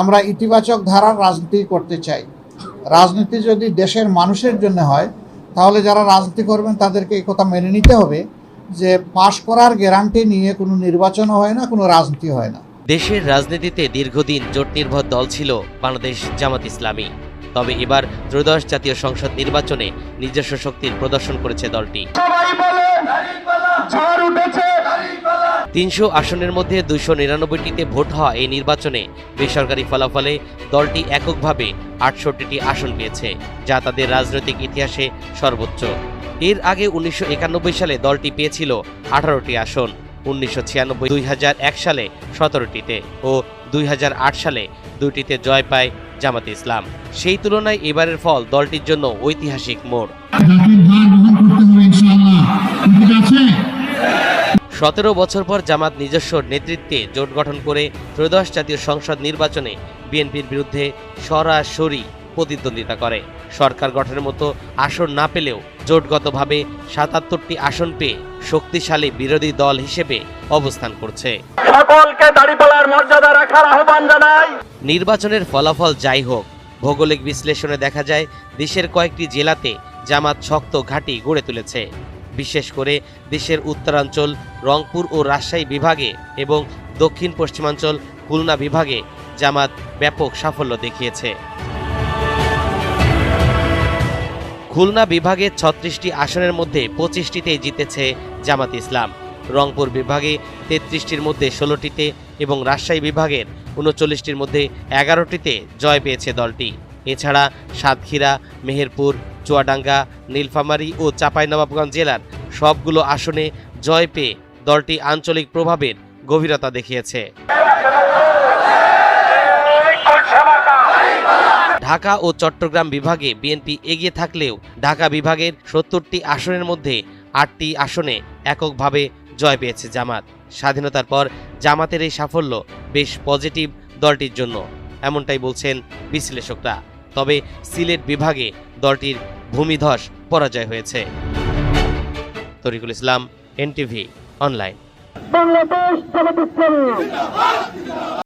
আমরা ইতিবাচক ধারার রাজনীতি করতে চাই। রাজনীতি যদি দেশের মানুষের জন্য হয় তাহলে যারা রাজনীতি করবেন তাদেরকে এই কথা মেনে নিতে হবে যে পাশ করার গ্যারান্টি নিয়ে কোনো নির্বাচনও হয় না কোনো রাজনীতি হয় না। দেশের রাজনীতিতে দীর্ঘদিন জোট নির্ভর দল ছিল বাংলাদেশ জামাত ইসলামী। তবে এবার ত্রয়োদশ জাতীয় সংসদ নির্বাচনে নিজস্ব শক্তির প্রদর্শন করেছে দলটি। তিনশো আসনের মধ্যে দুইশো নিরানব্বইটিতে ভোট হওয়া এই নির্বাচনে বেসরকারি ফলাফলে দলটি এককভাবে আটষট্টিটি আসন পেয়েছে, যা তাদের রাজনৈতিক ইতিহাসে সর্বোচ্চ। এর আগে উনিশশো একানব্বই সালে দলটি পেয়েছিল আঠারোটি আসন, উনিশশো ছিয়ানব্বই দুই সালে সতেরোটিতে ও দুই হাজার আট সালে দুইটিতে জয় পায় জামাতে ইসলাম। সেই তুলনায় এবারের ফল দলটির জন্য ঐতিহাসিক মোড়। সতেরো বছর পর জামাত নিজস্ব নেতৃত্বে জোট গঠন করে ত্রয়োদশ জাতীয় সংসদ নির্বাচনে বিএনপির বিরুদ্ধে সরাসরি প্রতিদ্বন্দ্বিতা করে। সরকার গঠনের মতো আসন না পেলেও জোটগতভাবে সাতাত্তরটি আসন পেয়ে শক্তিশালী বিরোধী দল হিসেবে অবস্থান করছে। সকলকে দাড়িপালার মর্যাদা রাখার আহ্বান জানাই। নির্বাচনের ফলাফল যাই হোক ভৌগোলিক বিশ্লেষণে দেখা যায় দেশের কয়েকটি জেলাতে জামাত শক্ত ঘাঁটি গড়ে তুলেছে। বিশেষ করে দেশের উত্তরাঞ্চল, রংপুর ও রাজশাহী বিভাগে এবং দক্ষিণ পশ্চিমাঞ্চল খুলনা বিভাগে জামাত ব্যাপক সাফল্য দেখিয়েছে। খুলনা বিভাগে ছত্রিশটি আসনের মধ্যে পঁচিশটিতেই জিতেছে জামাত ইসলাম। রংপুর বিভাগে তেত্রিশটির মধ্যে ষোলোটিতে এবং রাজশাহী বিভাগের উনচল্লিশটির মধ্যে এগারোটিতে জয় পেয়েছে দলটি। এছাড়া সাতক্ষীরা, মেহেরপুর, চুয়াডাঙ্গা, নীলফামারী ও চাঁপাইনবাবগঞ্জ জেলার সবগুলো আসনে জয় পেয়ে দলটি আঞ্চলিক প্রভাবের গভীরতা দেখিয়েছে। ঢাকা ও চট্টগ্রাম বিভাগে বিএনপি এগিয়ে থাকলেও ঢাকা বিভাগের সত্তরটি আসনের মধ্যে আটটি আসনে এককভাবে জয় পেয়েছে জামাত। স্বাধীনতার পর জামাতের এই সাফল্য বেশ পজিটিভ দলটির জন্য, এমনটাই বলছেন বিশ্লেষকরা। তবে সিলেট বিভাগে দলটির ভূমিধস পরাজয় হয়েছে। Tarikul Islam NTV online.